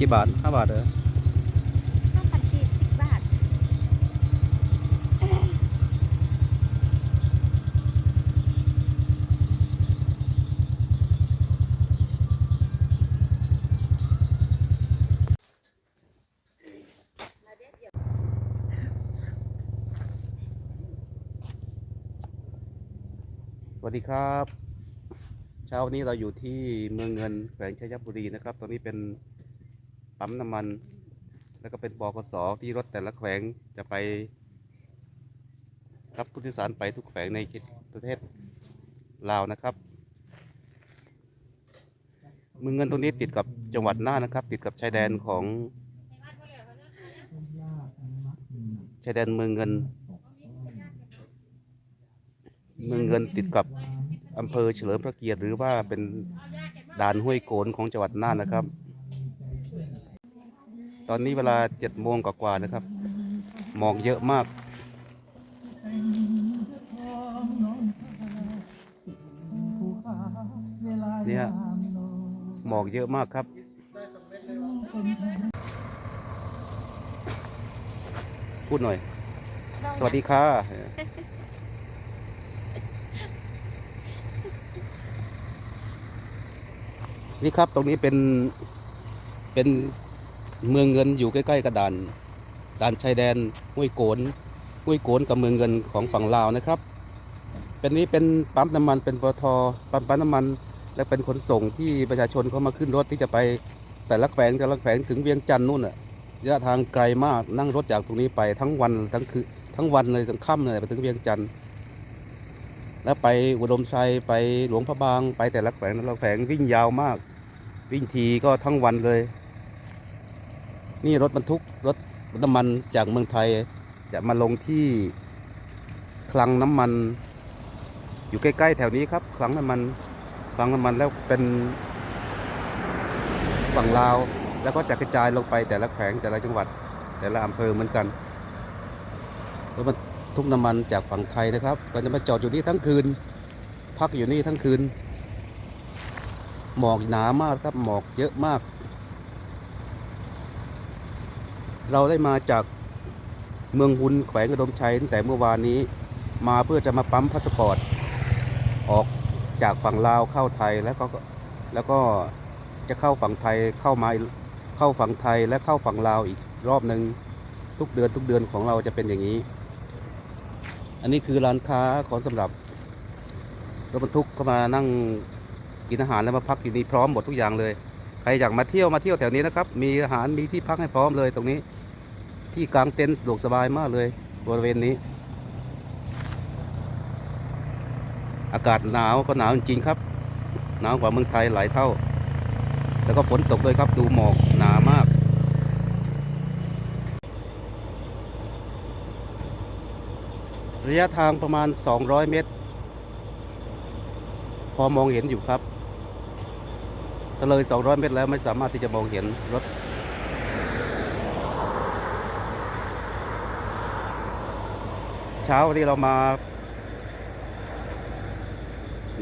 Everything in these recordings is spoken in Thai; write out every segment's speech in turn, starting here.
กี่บาทห้าบาทเหรอห้าพันกีบสิบบาท สวัสดีครับ เช้าวันนี้เราอยู่ที่เมืองเงินแขวงชัยบุรีนะครับตรงนี้เป็น ปั๊มน้ำมัน แล้วก็เป็นบกสที่รถแต่ละแขวงจะไป รับผู้โดยสารไปทุกแขวงในประเทศลาวนะครับเมืองเงินตรงนี้ติดกับจังหวัดน่านนะครับ ติดกับชายแดนของชายแดนเมืองเงิน เมืองเงินติดกับอำเภอเฉลิมพระเกียรติหรือว่าเป็นด่านห้วยโกนของจังหวัดน่านนะครับ ตอนนี้เวลาเจ็ดโมงกว่าๆนะครับ หมอกเยอะมาก เนี่ยหมอกเยอะมากครับ พูดหน่อย สวัสดีค่ะ นี่ครับตรงนี้เป็นเป็น เมืองเงินอยู่ใกล้ๆกับด่านด่านชายแดนห้วยโกนห้วยโกนกับเมืองเงินของฝั่งลาวนะครับ เป็นนี้เป็นปั๊มน้ำมันเป็นปตทปั๊มปั๊มน้ำมัน และเป็นขนส่งที่ประชาชนเขามาขึ้นรถที่จะไปแต่ละแขวงแต่ละแขวงถึงเวียงจันทน์นู่นอะระยะทางไกลมากนั่งรถจากตรงนี้ไปทั้งวันทั้งคืนทั้งวันเลยทั้งค่ำเลยไปถึงเวียงจันทน์แล้วไปอุดมชัยไปหลวงพระบาง ไปแต่ละแขวงแต่ละแขวงวิ่งยาวมาก วิ่งทีก็ทั้งวันเลย นี่รถบรรทุกรถน้ำมันจากเมืองไทยจะมาลงที่คลังน้ำมัน อยู่ใกล้ ๆ แถวนี้ครับ คลังน้ำมันคลังน้ำมันแล้วเป็นฝั่งลาวแล้วก็จะกระจายลงไปแต่ละแขวงแต่ละจังหวัด แต่ละอำเภอเหมือนกันรถบรรทุกน้ำมันจากฝั่งไทยนะครับ ก็จะมาจอดอยู่นี่ทั้งคืน พักอยู่นี่ทั้งคืน หมอกหนามากครับหมอกเยอะมาก เราได้มาจากเมืองหุนแขวงอุดมชัยตั้งแต่เมื่อวานนี้มาเพื่อจะมาปั๊มพาสปอร์ตออกจากฝั่งลาวเข้าไทยแล้วก็แล้วก็จะเข้าฝั่งไทยเข้ามาเข้าฝั่งไทยและเข้าฝั่งลาวอีกรอบหนึ่งทุกเดือนทุกเดือนของเราจะเป็นอย่างนี้ อันนี้คือร้านค้าของสำหรับรถบรรทุกเข้ามานั่งกินอาหารแล้วมาพักอยู่นี่พร้อมหมดทุกอย่างเลย ใครอยากมาเที่ยวมาเที่ยวแถวนี้นะครับ มีอาหารมีที่พักให้พร้อมเลยตรงนี้ ที่กลางเต็นท์สะดวกสบายมากเลยบริเวณนี้ อากาศหนาวก็หนาวจริงครับ หนาวกว่าเมืองไทยหลายเท่า แล้วก็ฝนตกด้วยครับดูหมอกหนามาก ระยะทางประมาณ 200 เมตร พอมองเห็นอยู่ครับถ้าเลย 200 เมตรแล้วไม่สามารถที่จะมองเห็นรถ ช้าวันนี้เรามา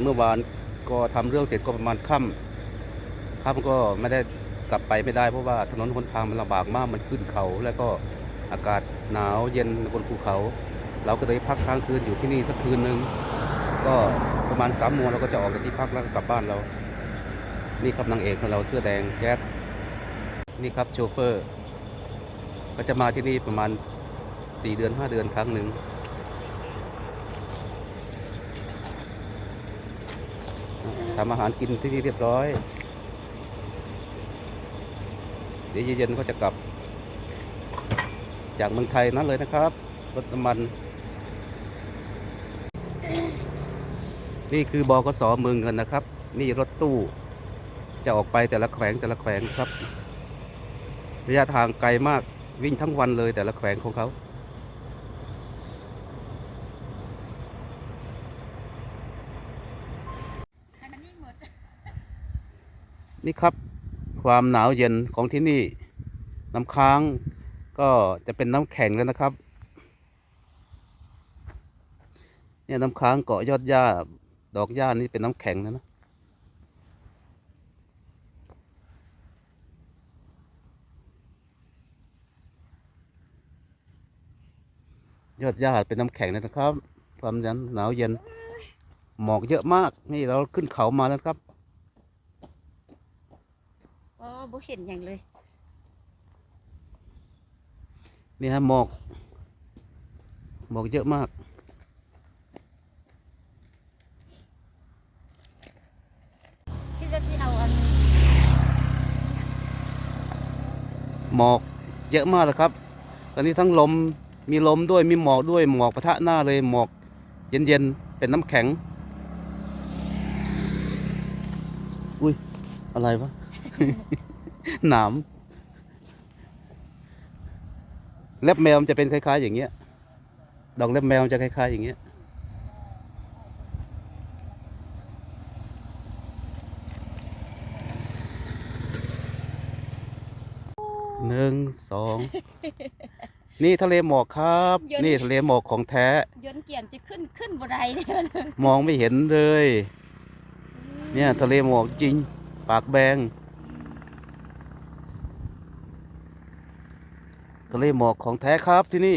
เมื่อวานก็ทำเรื่องเสร็จก็ประมาณค่ำค่ำก็ไม่ได้กลับไปไม่ได้เพราะว่าถนนหนทางมันลำบากมากมันขึ้นเขา แล้วก็อากาศหนาวเย็นบนภูเขา เราก็เลยพักค้างคืนอยู่ที่นี่สักคืนหนึ่งก็ประมาณสามโมงเราก็จะออกจากที่พักแล้วกลับบ้านเรา นี่ครับนางเอกของเราเสื้อแดงแจ๊ดนี่ครับโชเฟอร์ ก็จะมาที่นี่ประมาณสี่เดือนห้าเดือนครั้งหนึ่ง ทำอาหารกินที่นี่เรียบร้อย เดี๋ยวเย็นๆก็จะกลับ จากเมืองไทยนั้นเลยนะครับรถน้ำมัน นี่คือบกสเมืองเงินนะครับ นี่รถตู้ จะออกไปแต่ละแขวงแต่ละแขวงครับ ระยะทางไกลมากวิ่งทั้งวันเลยแต่ละแขวงของเขา นี่ครับความหนาวเย็นของที่นี่ น้ำค้างก็จะเป็นน้ำแข็งแล้วนะครับ เนี่ยน้ำค้างเกาะยอดหญ้า ดอกหญ้านี่เป็นน้ำแข็งแล้วนะยอดหญ้าเป็นน้ำแข็งนะครับ ความเย็นหนาวเย็น หมอกเยอะมาก นี่เราขึ้นเขามาแล้วครับ บ่เห็นอย่างเลย นี่ฮะหมอก หมอกเยอะมาก ที่จะที่เอาอันหมอกเยอะมากเลยครับ ตอนนี้ทั้งลม มีลมด้วย มีหมอกด้วย หมอกปะทะหน้าเลย หมอกเย็นๆ เป็นน้ำแข็ง อุ้ย อะไรวะ หนามเล็บแมวมันจะเป็นคล้าย ๆ อย่างเงี้ย ดอกเล็บแมวมันจะคล้ายๆอย่างเงี้ย หนึ่งสอง นี่ทะเลหมอกครับนี่ทะเลหมอกของแท้ ยนต์เกียนจะขึ้นขึ้นบ่ได้เนี่ยมองไม่เห็นเลย เนี่ยทะเลหมอกจริง ปากแบง ทะเลหมอกของแท้ครับที่นี่